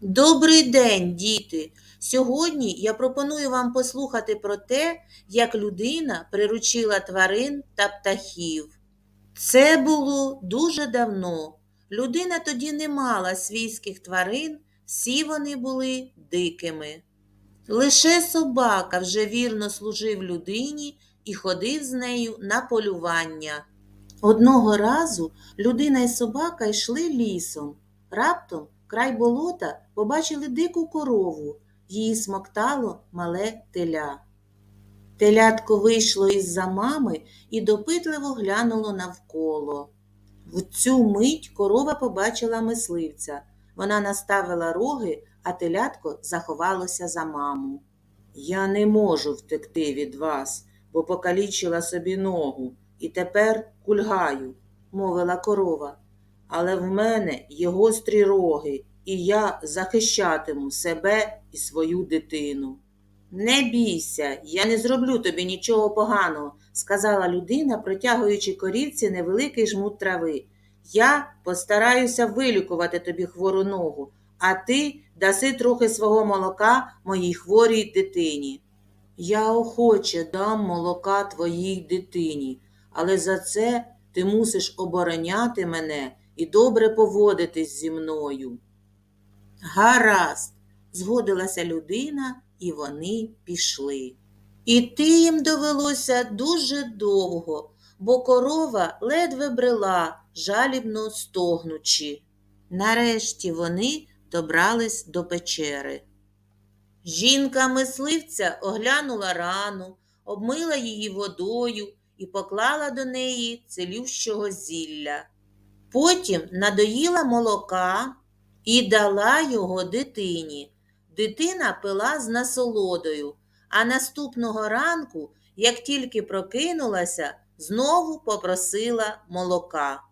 Добрий день, діти! Сьогодні я пропоную вам послухати про те, як людина приручила тварин та птахів. Це було дуже давно. Людина тоді не мала свійських тварин, всі вони були дикими. Лише собака вже вірно служив людині і ходив з нею на полювання. Одного разу людина і собака йшли лісом. Раптом край болота побачили дику корову, її смоктало мале теля. Телятко вийшло із-за мами і допитливо глянуло навколо. В цю мить корова побачила мисливця. Вона наставила роги, а телятко заховалося за маму. Я не можу втекти від вас, бо покалічила собі ногу і тепер кульгаю, мовила корова. Але в мене є гострі роги, і я захищатиму себе і свою дитину. Не бійся, я не зроблю тобі нічого поганого, сказала людина, протягуючи корівці невеликий жмут трави. Я постараюся вилікувати тобі хвору ногу, а ти даси трохи свого молока моїй хворій дитині. Я охоче дам молока твоїй дитині, але за це ти мусиш обороняти мене і добре поводитись зі мною. Гаразд, згодилася людина, і вони пішли. Іти їм довелося дуже довго, бо корова ледве брела, жалібно стогнучи. Нарешті вони добрались до печери. Жінка мисливця оглянула рану, обмила її водою і поклала до неї целющого зілля. Потім надоїла молока і дала його дитині. Дитина пила з насолодою, а наступного ранку, як тільки прокинулася, знову попросила молока.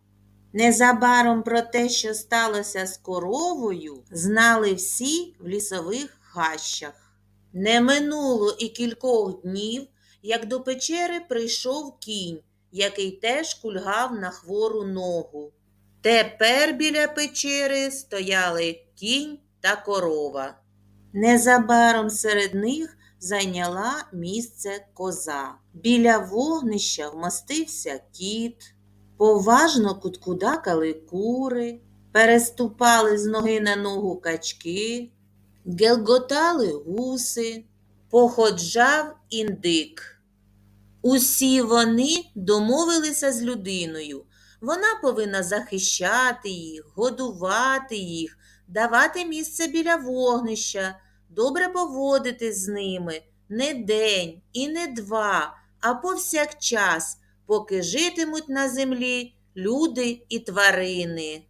Незабаром про те, що сталося з коровою, знали всі в лісових хащах. Не минуло і кількох днів, як до печери прийшов кінь, який теж кульгав на хвору ногу. Тепер біля печери стояли кінь та корова. Незабаром серед них зайняла місце коза. Біля вогнища вмостився кіт. Поважно куткудакали кури, переступали з ноги на ногу качки, гелготали гуси, походжав індик. Усі вони домовилися з людиною. Вона повинна захищати їх, годувати їх, давати місце біля вогнища, добре поводитись з ними не день і не два, а повсякчас, поки житимуть на землі люди і тварини.